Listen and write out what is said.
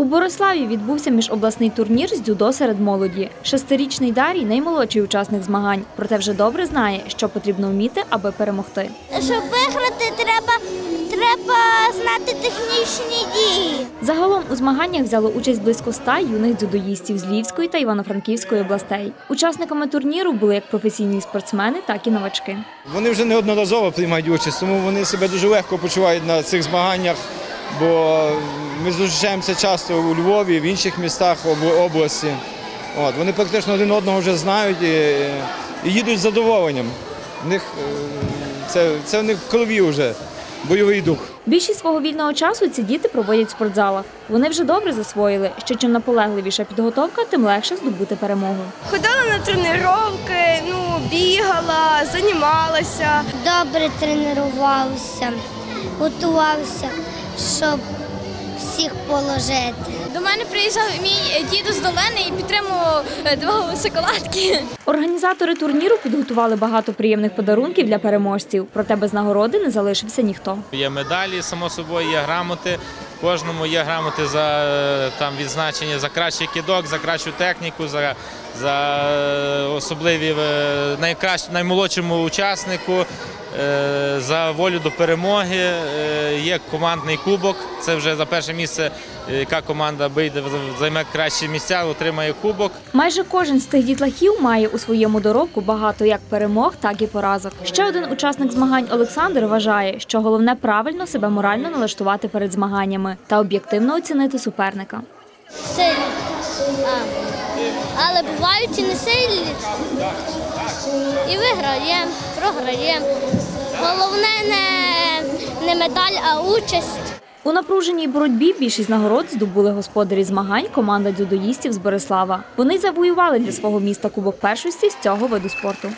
У Бориславі відбувся міжобласний турнір з дзюдо серед молоді. Шестирічний Дарій наймолодший учасник змагань, проте вже добре знає, що потрібно вміти, аби перемогти. Щоб виграти, треба, треба знати технічні дії. Загалом у змаганнях взяло участь близько ста юних дзюдоїстів з Львівської та Івано-Франківської областей. Учасниками турніру були як професійні спортсмени, так і новачки. Вони вже неодноразово приймають участь, тому вони себе дуже легко почувають на цих змаганнях, бо ми зустрічаємося часто у Львові, в інших містах об- області. От, вони практично один одного вже знають і, і їдуть з задоволенням. В них, е, це, це в них в крові вже бойовий дух. Більшість свого вільного часу ці діти проводять в спортзалах. Вони вже добре засвоїли, що чим наполегливіша підготовка, тим легше здобути перемогу. Ходила на тренування, ну, бігала, займалася. Добре тренувався, готувався, щоб всіх положити. До мене приїжджав мій дідусь з долини і підтримував е, два шоколадки. Організатори турніру підготували багато приємних подарунків для переможців, проте без нагороди не залишився ніхто. Є медалі, само собою, є грамоти. Кожному є грамоти за е, там відзначення за кращий кидок, за кращу техніку, за, за е, особливі найкращ, наймолодшому учаснику, за волю до перемоги. Е, Є командний кубок. Це вже за перше місце, е, яка команда вийде, займе кращі місця, отримає кубок. Майже кожен з тих дітлахів має у своєму доробку багато як перемог, так і поразок. Ще один учасник змагань Олександр вважає, що головне правильно себе морально налаштувати перед змаганнями та об'єктивно оцінити суперника. Сильні. Але бувають і не сильні. І виграємо, програємо. Головне не, не медаль, а участь. У напруженій боротьбі більшість нагород здобули господарі змагань команда дзюдоїстів з Борислава. Вони завоювали для свого міста кубок першості з цього виду спорту.